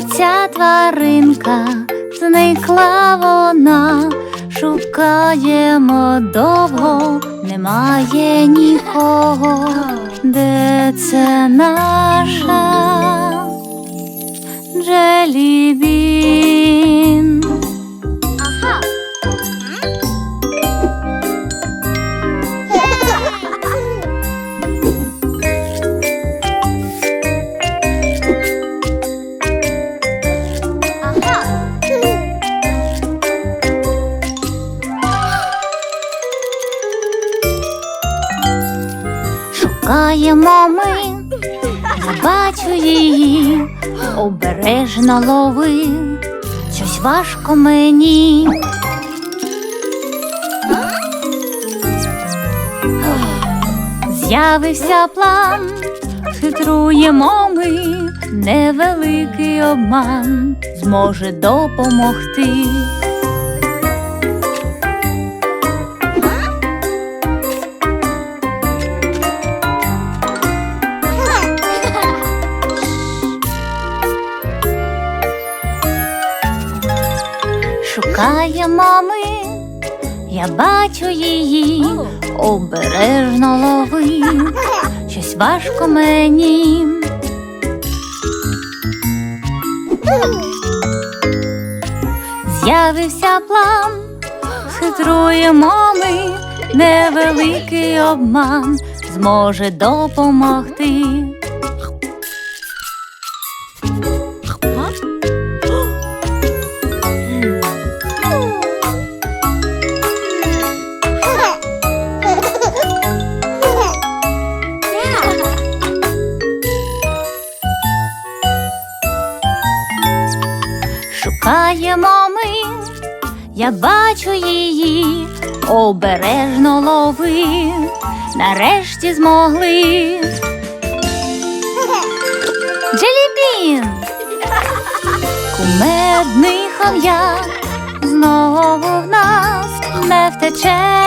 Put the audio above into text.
Ця тваринка зникла вона, шукаємо довго, немає нікого, де це наша? Джелібі. Шукаємо ми, я бачу її, обережно лови, щось важко мені. З'явився план, хитруємо ми, невеликий обман зможе допомогти. Шукаємо ми, я бачу її, обережно лови, щось важко мені. З'явився план, хитруємо ми, невеликий обман зможе допомогти. Шукаємо ми, я бачу її, обережно лови, нарешті змогли. Джелібін! Кумедний хам'як знову в нас не втече